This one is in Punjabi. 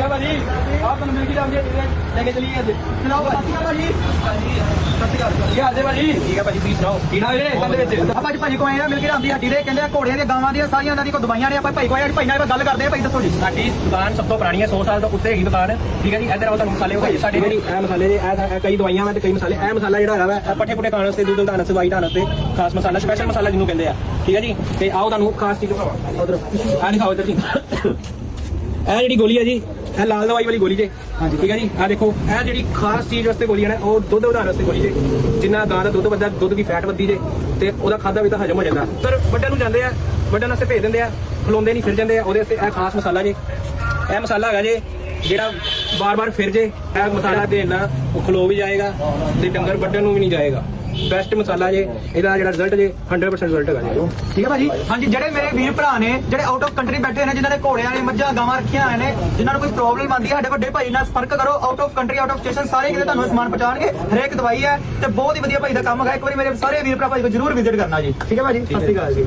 ਸ਼੍ਰੀ ਅਕਾਲ ਭਾਜੀ। ਆਪ ਤੁਹਾਨੂੰ ਮਿਲ ਕੇ ਜਾਉਂਗੇ ਲੈ ਕੇ ਚਲੀਏ ਅੱਜ। ਚਲਾਓ ਸਤਿ ਸ਼੍ਰੀ ਅਕਾਲ ਭਾਜੀ। ਸਤਿ ਸ਼੍ਰੀ ਅਕਾਲ। ਕੀ ਹਾਲ ਹੈ ਭਾਜੀ। ਠੀਕ ਹੈ ਭਾਜੀ ਤੁਸੀਂ ਸੁਣਾਓ? ਕੀ ਨਾਮ ਹੈ ਇਹਦੇ ਵਿੱਚ। ਆਪਾਂ ਅੱਜ ਭਾਜੀ ਕੋ ਆਏ ਆ ਮਿਲ ਕੇ ਰਾਂਦੀ ਹੱਟੀ ਦੇ। ਕਹਿੰਦੇ ਆ ਘੋੜਿਆਂ ਦੀਆਂ ਗਾਵਾਂ ਦੀਆਂ ਸਾਰੀਆਂ ਇਹਨਾਂ ਦੀ ਕੋ ਦਵਾਈਆਂ ਨੇ। ਆਪਾਂ ਭਾਈ ਕੋ ਆਏ ਅੱਜ ਭਾਈ ਨਾਲ ਗੱਲ ਕਰਦੇ ਆ ਭਾਈ ਦੱਸੋ ਜੀ। ਸਾਡੀ ਦੁਕਾਨ ਸਭ ਤੋਂ ਪੁਰਾਣੀ ਹੈ 100 ਸਾਲ ਤੋਂ ਉੱਤੇ ਹੈਗੀ ਦੁਕਾਨ। ਠੀਕ ਹੈ ਜੀ ਇੱਧਰ ਆਓ ਤੁਹਾਨੂੰ ਮਸਾਲੇ ਵਿਖਾਈਏ। ਸਾਡੇ ਜਿਹੜੀ ਇਹ ਮਸਾਲੇ ਇਹ ਕਈ ਦਵਾਈਆਂ ਵਾ ਤੇ ਕਈ ਮਸਾਲੇ। ਇਹ ਮਸਾਲਾ ਜਿਹੜਾ ਹੈਗਾ ਪੱਠੇ ਪੁੱਠੇ ਖਾਣ ਵਾਸਤੇ ਦੁੱਧ ਦਾਣ ਖਾਸ ਮਸਾਲਾ ਸਪੈਸ਼ਲ ਮਸਾਲਾ ਜਿਹਨੂੰ ਕਹਿੰਦੇ ਆ। ਠੀਕ ਹੈ ਜੀ ਤੇ ਆਓ ਤੁਹਾਨੂੰ ਖਾਸ ਚੀਜ਼ ਦਿਖਾਵਾਂ। ਉਧਰ। ਆ ਦਿਖਾਓ ਇੱਧਰ ਜੀ। ਇਹ ਜਿਹੜੀ ਗੋਲੀ ਹੈ ਜੀ ਇਹ ਲਾਲ ਦਵਾਈ ਵਾਲੀ ਗੋਲੀ ਜੇ। ਹਾਂਜੀ। ਠੀਕ ਹੈ ਜੀ? ਆ ਦੇਖੋ ਇਹ ਜਿਹੜੀ ਖਾਸ ਚੀਜ਼ ਵਾਸਤੇ ਗੋਲੀ ਹੈ ਨਾ ਉਹ ਦੁੱਧ ਵਧਾਉਣ ਵਾਸਤੇ ਗੋਲੀ ਜੇ। ਜਿੰਨਾ ਗਾਂ ਦਾ ਦੁੱਧ ਵੱਧਦਾ ਦੁੱਧ ਦੀ ਫੈਟ ਵੱਧਦੀ ਜੇ ਤੇ ਉਹਦਾ ਖਾਦਾ ਵੀ ਤਾਂ ਹਜਮ ਹੋ ਜਾਂਦਾ। ਪਰ ਵੱਡਿਆਂ ਨੂੰ ਜਾਂਦੇ ਆ ਵੱਡਿਆਂ ਵਾਸਤੇ ਭੇਜ ਦਿੰਦੇ ਆ ਖਲੋਂਦੇ ਨਹੀਂ ਫਿਰ ਜਾਂਦੇ ਆ ਉਹਦੇ ਵਾਸਤੇ ਇਹ ਖਾਸ ਮਸਾਲਾ ਜੇ। ਇਹ ਮਸਾਲਾ ਹੈਗਾ ਜੇ ਜਿਹੜਾ ਬਾਰ-ਬਾਰ ਫਿਰ ਜੇ ਇਹ ਮਸਾਲਾ ਦੇਣ ਨਾਲ ਉਹ ਖਲੋ ਵੀ ਜਾਏਗਾ ਤੇ ਡੰਗਰ ਵੱਢਣ ਨੂੰ ਵੀ ਨਹੀਂ ਜਾਏਗਾ। ਬੈਸਟ ਮਸਾਲਾ ਜੇ, ਇਹਦਾ ਜਿਹੜਾ ਰਿਜ਼ਲਟ ਜੇ 100% ਰਿਜ਼ਲਟ ਹੈਗਾ ਜੀ। ਠੀਕ ਹੈ ਭਾਜੀ? ਹਾਂਜੀ, ਜਿਹੜੇ ਮੇਰੇ ਵੀਰ ਭਰਾ ਨੇ, ਜਿਹੜੇ ਆਊਟ ਆਫ ਕੰਟਰੀ ਬੈਠੇ ਨੇ, ਜਿਨ੍ਹਾਂ ਨੇ ਘੋੜਿਆਂ ਨੇ ਮੱਝਾਂ, ਗਾਵਾਂ ਰੱਖੀਆਂ ਹੋਏ ਨੇ, ਜਿਨ੍ਹਾਂ ਨੂੰ ਕੋਈ ਪ੍ਰੋਬਲਮ ਆਉਂਦੀ ਹੈ, ਸਾਡੇ ਵੱਡੇ ਭਾਈ ਨਾਲ ਸੰਪਰਕ ਕਰੋ। Out of country out of station ਸਾਰੇ ਕਿਤੇ ਤੁਹਾਨੂੰ ਸਮਾਨ ਪਹੁੰਚਾਉਣਗੇ। ਹਰੇਕ ਦਵਾਈ ਹੈ ਤੇ ਬਹੁਤ ਹੀ ਵਧੀਆ ਭਾਈ ਦਾ ਕੰਮ ਹੈਗਾ। ਇੱਕ ਵਾਰੀ ਮੇਰੇ ਸਾਰੇ ਵੀਰ ਭਰਾ ਭਾਈ ਕੋ ਜਰੂਰ ਵਿਜ਼ਿਟ ਕਰਨਾ ਜੀ। ਠੀਕ ਹੈ ਭਾਜੀ? ਸਤਿ ਸ਼੍ਰੀ ਅਕਾਲ ਜੀ।